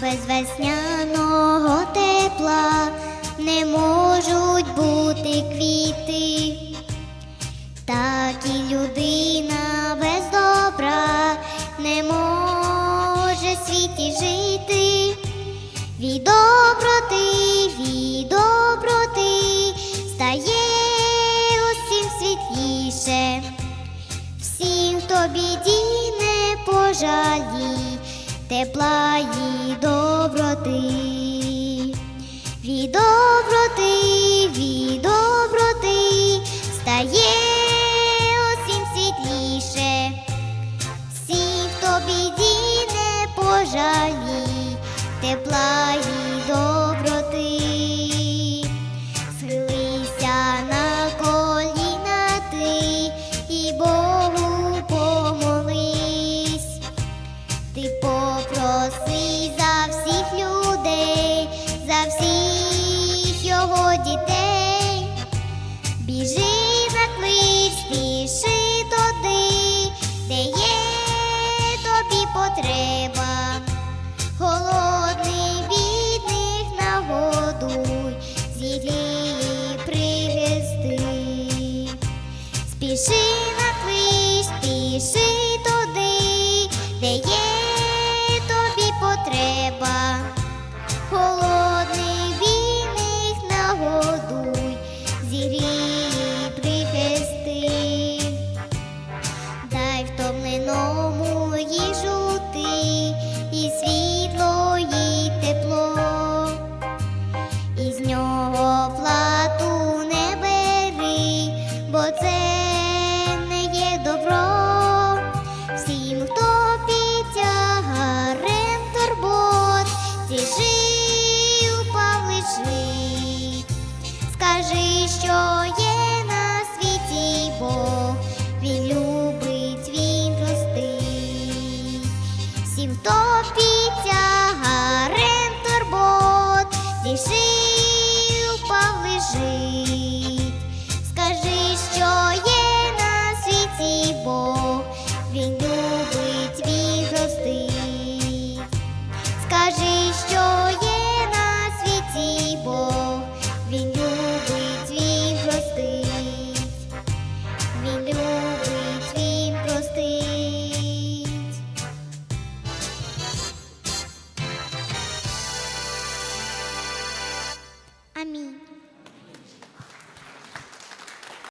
без весняного тепла не можуть бути квіти, так і людина без добра не може в світі жити. Від доброти, від доброти стає усім світліше. Всім, хто біді не пожалій, тепла і доброти. Від доброти, від доброти стає усім світліше. Всім, хто біді не пожалій, тепла і доброти. Схилися на коліна ти і Богу треба, голодний бідних нагодуй, зігрій пригести, спіши на клич, спіши туди, де є тобі потреба. що є на світі Бог, він любить, він простить, всім топіться гарем турбот, дішив лежить. Скажи, що є на світі Бог, він любить, він простить. Скажи, що.